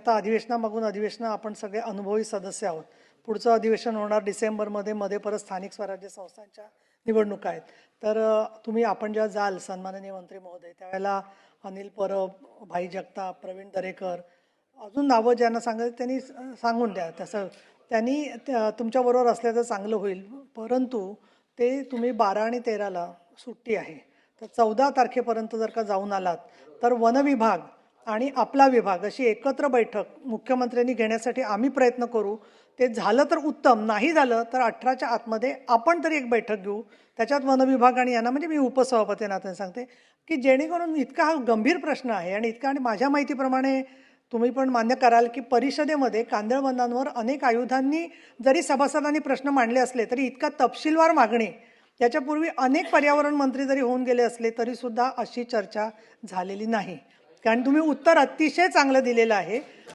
आता अधिवेशनामागून अधिवेशनं आपण सगळे अनुभवी सदस्य आहोत. पुढचं अधिवेशन होणार डिसेंबरमध्ये मध्ये परत स्थानिक स्वराज्य संस्थांच्या निवडणुका आहेत. तर तुम्ही आपण जेव्हा जाल सन्माननीय मंत्री महोदय त्यावेळेला अनिल परब भाई जगताप प्रवीण दरेकर अजून नावं ज्यांना सांगायचं त्यांनी स- सांगून द्या. तसं त्यांनी त्या- तुमच्याबरोबर असल्याचं चांगलं होईल. परंतु ते तुम्ही बारा आणि तेराला सुट्टी आहे. तर चौदा तारखेपर्यंत जर का जाऊन आलात तर वनविभाग आणि आपला विभाग अशी एकत्र बैठक मुख्यमंत्र्यांनी घेण्यासाठी आम्ही प्रयत्न करू. ते झालं तर उत्तम नाही झालं तर अठराच्या आतमध्ये आपण तरी एक बैठक घेऊ. त्याच्यात वनविभाग आणि यांना म्हणजे मी उपसभापती नात्याने सांगते की जेणेकरून इतका हा गंभीर प्रश्न आहे आणि इतका आणि माझ्या माहितीप्रमाणे तुम्ही पण मान्य कराल की परिषदेमध्ये कांदळवनांवर अनेक आयुधांनी जरी सभासदांनी प्रश्न मांडले असले तरी इतका तपशीलवार मागणी याच्यापूर्वी अनेक पर्यावरण मंत्री जरी होऊन गेले असले तरीसुद्धा अशी चर्चा झालेली नाही. कारण तुम्ही उत्तर अतिशय चांगलं दिलेलं आहे.